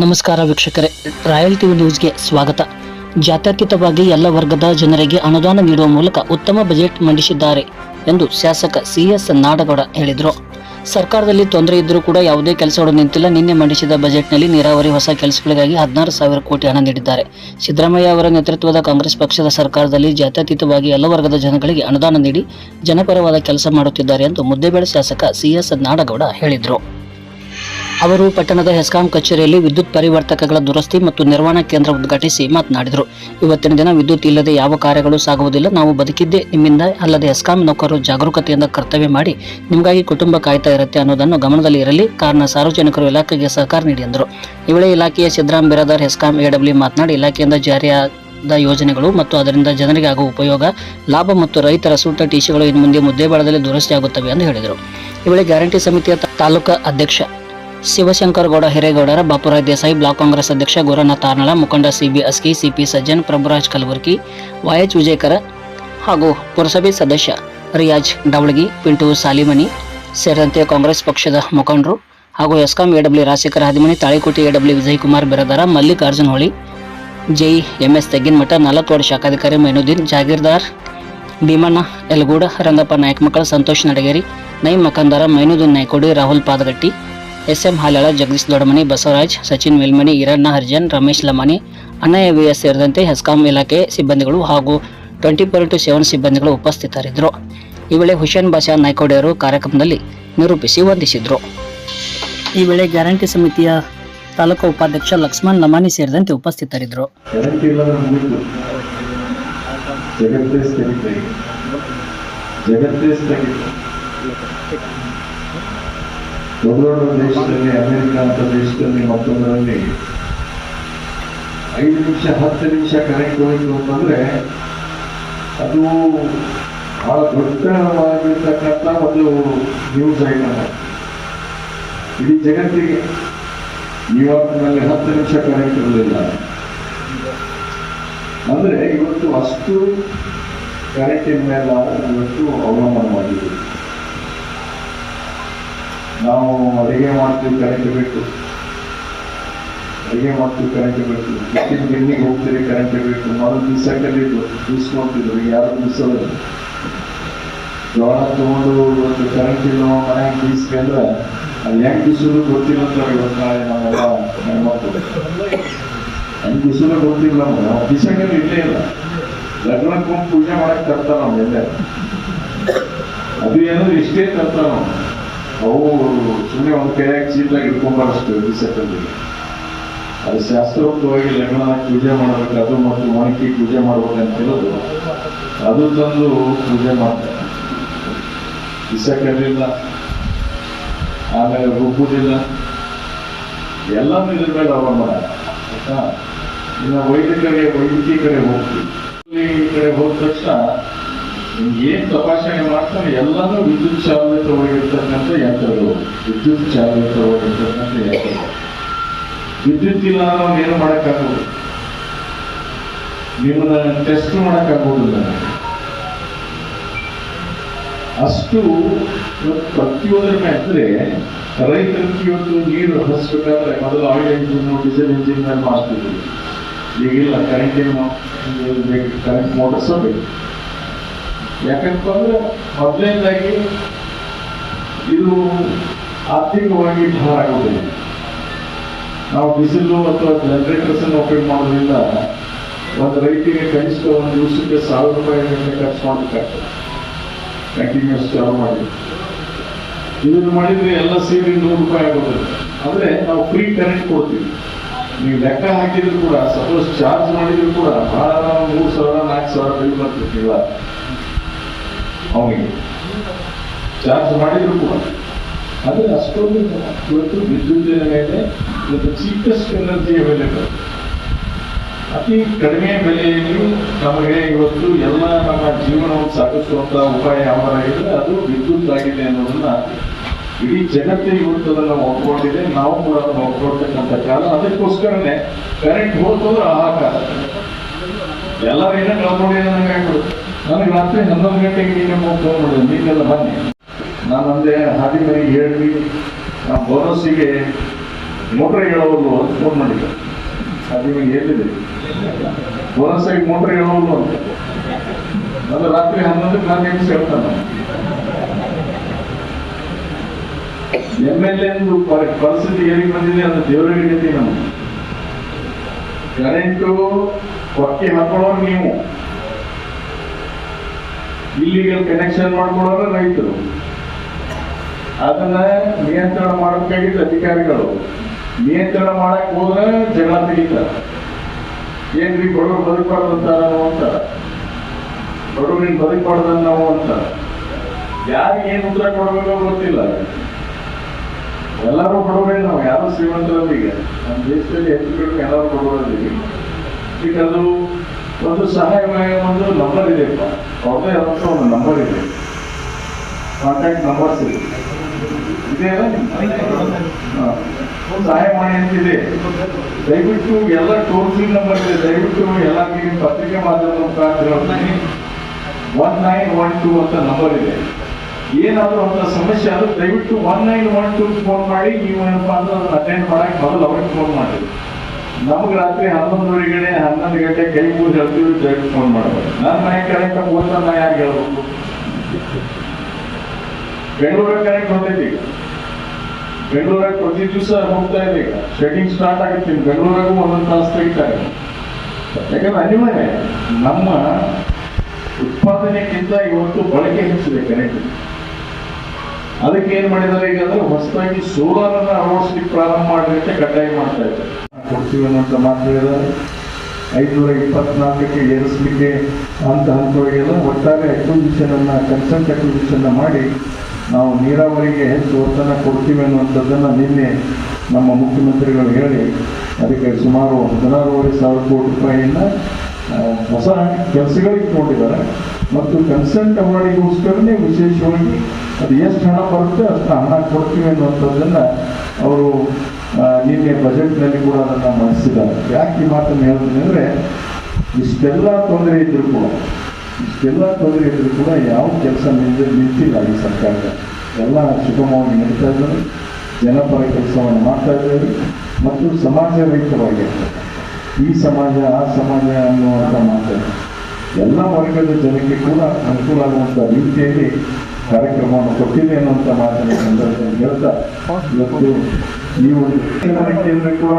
ನಮಸ್ಕಾರ ವೀಕ್ಷಕರೇ. Royal TV ನ್ಯೂಸ್ಗೆ ಸ್ವಾಗತ. ಜಾತ್ಯತೀತವಾಗಿ ಎಲ್ಲ ವರ್ಗದ ಜನರಿಗೆ ಅನುದಾನ ನೀಡುವ ಮೂಲಕ ಉತ್ತಮ ಬಜೆಟ್ ಮಂಡಿಸಿದ್ದಾರೆ ಎಂದು ಶಾಸಕ ಸಿಎಸ್ ನಾಡಗೌಡ ಹೇಳಿದರು. ಸರ್ಕಾರದಲ್ಲಿ ತೊಂದರೆ ಇದ್ದರೂ ಕೂಡ ಯಾವುದೇ ಕೆಲಸಗಳು ನಿಂತಿಲ್ಲ. ನಿನ್ನೆ ಮಂಡಿಸಿದ ಬಜೆಟ್ನಲ್ಲಿ ನೀರಾವರಿ ಹೊಸ ಕೆಲಸಗಳಿಗಾಗಿ ಹದಿನಾರು ಸಾವಿರ ಕೋಟಿ ಹಣ ನೀಡಿದ್ದಾರೆ. ಸಿದ್ದರಾಮಯ್ಯ ಅವರ ನೇತೃತ್ವದ ಕಾಂಗ್ರೆಸ್ ಪಕ್ಷದ ಸರ್ಕಾರದಲ್ಲಿ ಜಾತ್ಯತೀತವಾಗಿ ಎಲ್ಲ ವರ್ಗದ ಜನಗಳಿಗೆ ಅನುದಾನ ನೀಡಿ ಜನಪರವಾದ ಕೆಲಸ ಮಾಡುತ್ತಿದ್ದಾರೆ ಎಂದು ಮುದ್ದೇಬೇಳೆ ಶಾಸಕ ಸಿಎಸ್ ನಾಡಗೌಡ ಹೇಳಿದರು. ಅವರು ಪಟ್ಟಣದ ಹೆಸ್ಕಾಂ ಕಚೇರಿಯಲ್ಲಿ ವಿದ್ಯುತ್ ಪರಿವರ್ತಕಗಳ ದುರಸ್ತಿ ಮತ್ತು ನಿರ್ವಹಣಾ ಕೇಂದ್ರ ಉದ್ಘಾಟಿಸಿ ಮಾತನಾಡಿದರು. ಇವತ್ತಿನ ದಿನ ವಿದ್ಯುತ್ ಇಲ್ಲದೆ ಯಾವ ಕಾರ್ಯಗಳು ಸಾಗುವುದಿಲ್ಲ. ನಾವು ಬದುಕಿದ್ದೇ ನಿಮ್ಮಿಂದ ಅಲ್ಲದೆ ಹೆಸ್ಕಾಂ ನೌಕರರು ಜಾಗರೂಕತೆಯಿಂದ ಕರ್ತವ್ಯ ಮಾಡಿ ನಿಮಗಾಗಿ ಕುಟುಂಬ ಕಾಯ್ತಾ ಇರುತ್ತೆ ಅನ್ನೋದನ್ನು ಗಮನದಲ್ಲಿ ಇರಲಿ. ಕಾರಣ ಸಾರ್ವಜನಿಕರು ಇಲಾಖೆಗೆ ಸಹಕಾರ ನೀಡಿ ಎಂದರು. ಇವಳೆ ವೇಳೆ ಇಲಾಖೆಯ ಸಿದ್ದರಾಮ್ ಬಿರಾದಾರ್ ಹೆಸ್ಕಾಂ ಎಡಬ್ಲ್ಯೂ ಮಾತನಾಡಿ, ಇಲಾಖೆಯಿಂದ ಜಾರಿಯಾದ ಯೋಜನೆಗಳು ಮತ್ತು ಅದರಿಂದ ಜನರಿಗೆ ಆಗುವ ಉಪಯೋಗ, ಲಾಭ ಮತ್ತು ರೈತರ ಸೂಟ ಟಿಸಿಗಳು ಇನ್ನು ಮುಂದೆ ಮುದ್ದೇಬಾಳದಲ್ಲಿ ದುರಸ್ತಿಯಾಗುತ್ತವೆ ಎಂದು ಹೇಳಿದರು. ಈ ಗ್ಯಾರಂಟಿ ಸಮಿತಿಯ ತಾಲೂಕಾ ಅಧ್ಯಕ್ಷ ಶಿವಶಂಕರ್ ಗೌಡ ಹಿರೇಗೌಡರ ಬಾಪುರಾಯ್ ದೇಸಾಯಿ ಬ್ಲಾಕ್ ಕಾಂಗ್ರೆಸ್ ಅಧ್ಯಕ್ಷ ಗುರುನಾಥ್ ತಾರ್ನಳ, ಮುಖಂಡ ಸಿಬಿ ಅಸ್ಕಿ, ಸಿಪಿ ಸಜ್ಜನ್, ಪ್ರಭುರಾಜ್ ಕಲಬುರ್ಗಿ ವಾಯಚ್ ವಿಜಯಕರ ಹಾಗೂ ಪುರಸಭೆ ಸದಸ್ಯ ರಿಯಾಜ್ ಡವಳಗಿ, ಪಿಂಟು ಸಾಲಿಮನಿ ಸೇರಿದಂತೆ ಕಾಂಗ್ರೆಸ್ ಪಕ್ಷದ ಮುಖಂಡರು ಹಾಗೂ ಎಸ್ಕಾಂ ಎಡಬ್ಲ್ಯೂ ರಾಜಶೇಖರ ಹದಿಮನಿ ತಾಳಿಕೋಟೆ ಎಡಬ್ಲ್ಯೂ Vijayakumar Biradar Mallikarjun Holi Jai MS Tegginamath ನಾಲ್ಕವಾಡ ಶಾಖಾಧಿಕಾರಿ Mainuddin, Jagirdar Bhimanna Yalagud Rangappa Nayakamakkal Santosh Nadageri, Naim Makandar, Mainuddin Naikodi, Rahul Padagatti S M Halala, Jagadish Dodamani Basavaraj, Sachin Melmani Eranna Harjan, Ramesh Lamani Annayya VS ಸೇರಿದಂತೆ ಹೆಸ್ಕಾಂ ಇಲಾಖೆ ಸಿಬ್ಬಂದಿಗಳು ಹಾಗೂ twenty four to seven ಸಿಬ್ಬಂದಿಗಳು ಉಪಸ್ಥಿತರಿದ್ದರು. ಈ ವೇಳೆ ಹುಸೇನ್ ಬಾಷಾ ನಾಯ್ಕೋಡೆಯವರು ಕಾರ್ಯಕ್ರಮದಲ್ಲಿ ನಿರೂಪಿಸಿ ವಂದಿಸಿದರು. ಈ ವೇಳೆ ಗ್ಯಾರಂಟಿ ಸಮಿತಿಯ ತಾಲೂಕು ಉಪಾಧ್ಯಕ್ಷ ಲಕ್ಷ್ಮಣ್ ಲಮಾನಿ ಸೇರಿದಂತೆ ಉಪಸ್ಥಿತರಿದ್ದರು. ಜಗತ್ತೇ ದೊಡ್ಡ ದೇಶದಲ್ಲಿ ಅಮೆರಿಕ ಅಂತ ದೇಶದಲ್ಲಿ ಮತ್ತೊಂದರಲ್ಲಿ ಐದು ನಿಮಿಷ, ಹತ್ತು ನಿಮಿಷ ಕನೆಕ್ಟ್ ಹೋಯ್ತು ಅಂತಂದ್ರೆ ಅದು ಬಹಳ ದೊಡ್ಡವಾಗಿರ್ತಕ್ಕಂಥ ಒಂದು ನ್ಯೂಸ್ ಐಟಮ್ ಇಡೀ ಜಗತ್ತಿಗೆ ನ್ಯೂಯಾರ್ಕ್ನಲ್ಲಿ ಹತ್ತು ನಿಮಿಷ ಕನೆಕ್ಟ್ ಇರಲಿಲ್ಲ ಅಂದರೆ ಇವತ್ತು ಅಷ್ಟು ಕರೆಂಟಿನ ಮೇಲೆ ಇವತ್ತು ಅವಲಂಬನವಾಗಿದೆ. ನಾವು ಅಡಿಗೆ ಮಾಡ್ತೀವಿ ಕರೆಂಟ್ ಬಿಟ್ಟು. ಅಡಿಗೆ ಮಾಡ್ತೀವಿ ಕರೆಂಟ್ ಬಿಟ್ಟು. ಬಿಟ್ಟಿನ ಬೆನ್ನಿಗೆ ಹೋಗ್ತೀರಿ ಕರೆಂಟ್ ಬೇಕು ಮೊದಲು ಬಿಸಾಕಲ್ಲಿ ಬೀಸ್ಕೊಂತಿದ್ರು ಯಾರು ಬೀಸೋದಿಲ್ಲ ಜೋಳ ತಗೊಂಡು ಇವತ್ತು ಕರೆಂಟ್ ಇಲ್ಲ ಮನೆಗೆ ಬೀಸ್ಕೊಂಡ್ರೆ ಅದು ಹೆಂಗ್ ಬಿಸಿಲು ಗೊತ್ತಿಲ್ಲ ಇವತ್ತು ನಾಳೆ ನಾವೆಲ್ಲ ಹೆಣ್ಮಕ್ಳು ಹೆಂಗ್ ಬಿಸಿಲು ಗೊತ್ತಿಲ್ಲ ನಮ್ಗೆ. ನಾವು ಬಿಸಾಕಲ್ಲಿ ಇಲ್ಲೇ ಇಲ್ಲ. ಲಗ್ನಕ್ಕೆ ಹೋಗಿ ಪೂಜೆ ಮಾಡಕ್ ತರ್ತಾರ ಎಲ್ಲೇ ಅದು ಏನಾದ್ರು ಇಷ್ಟೇ ತರ್ತಾರ ನಾವು ಅವು ಸುಮ್ಮನೆ ಒಂದು ಕೈಯಾಗ ಚೀಟ್ಲಾಗ ಇಟ್ಕೊಂಬಾರಷ್ಟು ಬಿಸಾಕಲ್ಲಿ ಅದು ಶಾಸ್ತ್ರೋಕ್ತವಾಗಿ ಲಗ್ನದಾಗ ಪೂಜೆ ಮಾಡಬೇಕು, ಅದು ಮತ್ತು ಮಣಕಿ ಪೂಜೆ ಮಾಡ್ಬೇಕಂತ ಹೇಳೋದು. ಅದು ತಂದು ಪೂಜೆ ಮಾಡ್ತಾರೆ. ಬಿಸಾಕಲ್ಲಿಲ್ಲ ಆಮೇಲೆ ರುಬ್ಬುದಿಲ್ಲ. ಎಲ್ಲನೂ ಇದ್ರ ಮೇಲೆ ಆಯ್ತಾ? ಇನ್ನು ವೈದ್ಯಕರಿಗೆ ವೈದ್ಯಕೀಯ ಕಡೆ ಹೋಗ್ತೀವಿ. ಈ ಕಡೆ ಹೋದ ತಕ್ಷಣ ಏನ್ ತಪಾಸಣೆ ಮಾಡ್ತಾನೆ ಎಲ್ಲಾನು ವಿದ್ಯುತ್ ಚಾಲಿತವಾಗಿರ್ತಕ್ಕಂಥ ಯಂತ್ರಗಳು. ವಿದ್ಯುತ್ ಚಾಲಿತವಾಗಿರ್ತಕ್ಕಂಥ ಯಂತ್ರಗಳು. ವಿದ್ಯುತ್ ಇಲ್ಲ ನಾವು ಏನು ಮಾಡಕ್ಕಾಗೋದು? ನಿಮ್ಮನ್ನ ಟೆಸ್ಟ್ ಮಾಡಕ್ಕಾಗೋದಿಲ್ಲ. ಅಷ್ಟು ಪ್ರತಿಯೊಂದರ ಮೇಲೆ ರೈತರಿಗೆ ಇವತ್ತು ನೀರು ಹರಿಸ್ಬೇಕಾದ್ರೆ ಮೊದಲು ಆಯಿಲ್ ಇಂಜಿನ್ ಡೀಸೆಲ್ ಇಂಜಿನ್ ಮಾಡ್ತಿದ್ವಿ ಈಗಿಲ್ಲ ಕರೆಂಟ್ ಏನು ಕರೆಂಟ್ ಮೋಟರ್ಸ್ ಬೇಕು. ಯಾಕಂತಂದ್ರೆ ಮೊದಲನೇದಾಗಿ ಇದು ಆರ್ಥಿಕವಾಗಿ ಭಾರ ಆಗೋದಿಲ್ಲ. ನಾವು ಬಿಸಿಲು ಅಥವಾ ಜನರೇಟರ್ಸ್ ಅನ್ನು ಉಪಯೋಗ ಮಾಡೋದ್ರಿಂದ ಒಂದು ರೈತಿಗೆ ಕನಿಷ್ಠ ಒಂದು ದಿವಸಕ್ಕೆ ಸಾವಿರ ರೂಪಾಯಿ ಖರ್ಚು ಮಾಡಬೇಕಾಗ್ತದೆ. ಕಂಟಿನ್ಯೂಸ್ ಚಾಲು ಮಾಡಿ. ಇದನ್ನು ಮಾಡಿದ್ರೆ ಎಲ್ಲ ಸೇರಿ ನೂರು ರೂಪಾಯಿ ಆಗುತ್ತೆ ಅಂದ್ರೆ ನಾವು ಫ್ರೀ ಕರೆಂಟ್ ಕೊಡ್ತೀವಿ. ನೀವು ಲೆಕ್ಕ ಹಾಕಿದ್ರು ಕೂಡ ಸಪೋಸ್ ಚಾರ್ಜ್ ಮಾಡಿದ್ರು ಕೂಡ ಭಾಳ ಮೂರು ಸಾವಿರ, ನಾಲ್ಕು ಸಾವಿರ ಬಿಲ್ ಬರ್ತಿರ್ತಿಲ್ಲ ಅವನಿಗೆ ಚಾರ್ಜ್ ಮಾಡಿದ್ರು ಕೂಡ. ಆದರೆ ಅಷ್ಟೊಂದು ಇವತ್ತು ವಿದ್ಯುತ್ತಿನ ಮೇಲೆ ಇವತ್ತು ಚೀಪೆಸ್ಟ್ ಎನರ್ಜಿ ಅವೈಲೇಬಲ್ ಅತಿ ಕಡಿಮೆ ಬೆಲೆಯಲ್ಲಿ ನಮಗೆ ಇವತ್ತು ಎಲ್ಲ ನಮ್ಮ ಜೀವನವನ್ನು ಸಾಗಿಸುವಂಥ ಉಪಾಯ ಯಾವ ಆಗಿದೆ ಅದು ವಿದ್ಯುತ್ ಆಗಿದೆ ಅನ್ನೋದನ್ನ ಇಡೀ ಜಗತ್ತೇ ಇವತ್ತು ಅದನ್ನ ಒಪ್ಕೊಂಡಿದೆ. ನಾವು ಕೂಡ ಅದನ್ನು ಒಪ್ಕೊಳ್ತಕ್ಕಂಥ ಕಾಲ. ಅದಕ್ಕೋಸ್ಕರನೇ ಕರೆಂಟ್ ಹೋಗ್ತಂದ್ರೆ ಆಹಾಕಾರ. ಎಲ್ಲರೂ ಏನೇ ಕಳ್ಕೊಂಡಿದೆ ನನಗೆ ಆಗ್ಬಿಡುತ್ತೆ ನನಗೆ ರಾತ್ರಿ ಹನ್ನೊಂದು ಗಂಟೆಗೆ ನೀನು ಫೋನ್ ಮಾಡಿದೆ ನೀವೆಲ್ಲ ಬನ್ನಿ. ನಾನು ಅಂದೆ ಹಾದಿ ಮನೆಗೆ ಹೇಳಿ ನಾ ಬೋನಸ್ಸಿಗೆ ಮೋಟ್ರ್ ಹೇಳೋದು ಅಂತ ಫೋನ್ ಮಾಡಿದ್ದೆ. ಹಾದಿ ಮನೆಗೆ ಹೇಳಿದೆ. ಬೋನಸ್ಸಾಗಿ ಮೋಟ್ರ್ ಹೇಳೋದು ಅಂತ. ಅದು ರಾತ್ರಿ ಹನ್ನೊಂದಕ್ಕೆ ನಾನು ಏನು ಹೇಳ್ತಾನೆ. ಎಂ ಎಲ್ ಎಂದು ಪರಿಸ್ಥಿತಿ ಏನಿಗೆ ಬಂದಿದೆ ಅದು ದೇವರಿಗೆ ಗತಿ ನಾನು. ಕರೆಂಟು ಕೊಕ್ಕೆ ಹಾಕೊಳ್ಳೋರು ನೀವು. ಇಲ್ಲಿಗಲ್ ಕನೆಕ್ಷನ್ ಮಾಡ್ಕೊಳ್ಳೋರು ರೈತರು. ಅದನ್ನ ನಿಯಂತ್ರಣ ಮಾಡೋಕ್ಕಾಗಿ ಅಧಿಕಾರಿಗಳು. ನಿಯಂತ್ರಣ ಮಾಡಕ್ ಹೋದ್ರೆ ಜಗಳ ತೆಗಿತಾರೆ ಏನ್ರಿ ಬಡವರು ಬದುಕಬಾರ್ದು ನಾವು ಅಂತಾರ ಬಡವರಿಗೆ ಬದುಕಬಾರ್ದು ನಾವು ಅಂತ. ಯಾರಿಗೆ ಏನು ಉತ್ತರ ಕೊಡಬೇಕೋ ಗೊತ್ತಿಲ್ಲ. ಎಲ್ಲರೂ ಬಡವರೇ ನಾವು, ಯಾರು ಶ್ರೀಮಂತರಲ್ಲಿ ನಮ್ಮ ದೇಶದಲ್ಲಿ ಹೆಚ್ಚು ಎಲ್ಲರೂ ಬಡವರಲ್ಲಿ ಈಗ ಒಂದು ಸಹಾಯ ಒಂದು ನಂಬರ್ ಇದೆ. ಅವ್ರದ್ದು ಯಾವತ್ತೂ ಒಂದು ನಂಬರ್ ಇದೆ. ಕಾಂಟ್ಯಾಕ್ಟ್ ನಂಬರ್ಸ್ ಇದೆ. ಸಹಾಯ ಮಾಡಿ ಅಂತಿದೆ ದಯವಿಟ್ಟು ಎಲ್ಲ ಟೋಲ್ ಫ್ರೀ ನಂಬರ್ ಇದೆ. ದಯವಿಟ್ಟು ಎಲ್ಲ ಪತ್ರಿಕೆ ಮಾಧ್ಯಮ ಮುಖಾಂತರ ಒನ್ ನೈನ್ ಒನ್ ಟೂ ಅಂತ ನಂಬರ್ ಇದೆ. ಏನಾದರೂ ಅಂತ ಸಮಸ್ಯೆ ಆದರೂ ದಯವಿಟ್ಟು one nine one two phone ಮಾಡಿ. ನೀವು ಏನಪ್ಪಾ ಅಂದ್ರೆ ಅಟೆಂಡ್ ಮಾಡೋಕ್ಕೆ ಮೊದಲು ಅವ್ರಿಗೆ ಫೋನ್ ಮಾಡಿ. ನಮ್ಗೆ ರಾತ್ರಿ ಹನ್ನೊಂದುವರೆಗೆ ಹನ್ನೊಂದು ಗಂಟೆ ಕೈ ಮುಗಿದು ಹೇಳ್ತೀವಿ ದಯವಿಟ್ಟು ಫೋನ್ ಮಾಡ್ಬೇಕು ನನ್ನ ಮನೆ ಕರೆಕ್ಟ್ ಹೋಗ್ತಾ ನಾ ಯಾರು ಹೇಳ್ಬೇಕು ಬೆಂಗಳೂರಿಗೆ ಕರೆಕ್ಟ್ ಹೊಂಟೈತಿ ಈಗ ಬೆಂಗಳೂರಾಗ ಪ್ರತಿ ದಿವಸ ಹೋಗ್ತಾ ಇದೆ ಈಗ ಸ್ಟಾರ್ಟ್ ಆಗುತ್ತೆ. ಬೆಂಗಳೂರಾಗೂ ಒಂದೊಂದು ತಾಸು ತೆಗಿತಾರೆ ಯಾಕಂದ್ರೆ ಅನಿವಾರ್ಯ ನಮ್ಮ ಉತ್ಪಾದನೆಗಿಂತ ಇವತ್ತು ಬಳಕೆ ಹೆಚ್ಚಿದೆ ಕರೆಂಟ್. ಅದಕ್ಕೆ ಏನ್ ಮಾಡಿದ್ದಾರೆ ಈಗ ಅಂದ್ರೆ ಹೊಸದಾಗಿ ಸೋಲಾರ್ ಅನ್ನ ಅಳವಡಿಸ್ಲಿಕ್ಕೆ ಪ್ರಾರಂಭ ಮಾಡಿದಂತೆ ಕಡ್ಡಾಯ ಮಾಡ್ತಾ ಇದ್ದಾರೆ. ಕೊಡ್ತೀವಿ ಅನ್ನೋಂಥ ಮಾತು ಐದುನೂರ ಇಪ್ಪತ್ನಾಲ್ಕಕ್ಕೆ ಏರಿಸಲಿಕ್ಕೆ ಹಂತ ಹಂತವಾಗೆಲ್ಲ ಒಟ್ಟಾರೆ ಅಕ್ವಿಸಿಷನ್ ಅನ್ನ ಕನ್ಸಲ್ಟ್ ಅಕ್ವಿಸಿಷನ್ ಮಾಡಿ ನಾವು ನೀರಾವರಿಗೆ ಹೆಚ್ಚು ಒತ್ತನ್ನು ಕೊಡ್ತೀವಿ ಅನ್ನುವಂಥದ್ದನ್ನು ನಿನ್ನೆ ನಮ್ಮ ಮುಖ್ಯಮಂತ್ರಿಗಳು ಹೇಳಿ, ಅದಕ್ಕೆ ಸುಮಾರು ಹದಿನಾರೂವರೆ ಸಾವಿರ ಕೋಟಿ ರೂಪಾಯಿಯನ್ನ ಹೊಸ ಕೆಲಸಗಳಿಗೆ ಕೊಟ್ಟಿದ್ದಾರೆ ಮತ್ತು ಕನ್ಸೆಂಟ್ ಅವಾರ್ಡಿಗೋಸ್ಕರನೇ ವಿಶೇಷವಾಗಿ ಅದು ಎಷ್ಟು ಹಣ ಬರುತ್ತೆ ಅಷ್ಟು ಹಣ ಕೊಡ್ತೀವಿ ಅನ್ನುವಂಥದ್ದನ್ನು ಅವರು ನಿನ್ನೆ ಬಜೆಟ್ನಲ್ಲಿ ಕೂಡ ಅದನ್ನು ಮಂಡಿಸಿದ್ದಾರೆ ಯಾಕೆ ಈ ಮಾತನ್ನು ಹೇಳ್ತೀನಿ ಇಷ್ಟೆಲ್ಲ ತೊಂದರೆ ಇದ್ದರೂ ಕೂಡ, ಇಷ್ಟೆಲ್ಲ ತೊಂದರೆ ಇದ್ದರೂ ಕೂಡ ಯಾವ ಕೆಲಸ ನಿಂತ ನಿಂತಿಲ್ಲ ಈ ಸರ್ಕಾರ ಎಲ್ಲ ಸುಗಮವಾಗಿ ನಡೀತಾ ಇದ್ದಾರೆ. ಜನಪರ ಕೆಲಸವನ್ನು ಮಾಡ್ತಾ ಇದ್ದಾರೆ. ಮತ್ತು ಸಮಾಜ ರಹಿತವಾಗಿರ್ತದೆ ಈ ಸಮಾಜ, ಆ ಸಮಾಜ ಅನ್ನುವಂಥ ಮಾತಾಡ್ತಾರೆ ಎಲ್ಲ ವರ್ಗದ ಜನಕ್ಕೆ ಕೂಡ ಅನುಕೂಲ ಆಗುವಂಥ ರೀತಿಯಲ್ಲಿ ಕಾರ್ಯಕ್ರಮವನ್ನು ಕೊಟ್ಟಿದೆ ಅನ್ನುವಂಥ ಮಾತಿನ ಸಂದರ್ಭದಲ್ಲಿ ಹೇಳ್ತಾ ಇವತ್ತು ನೀವು ಕೂಡ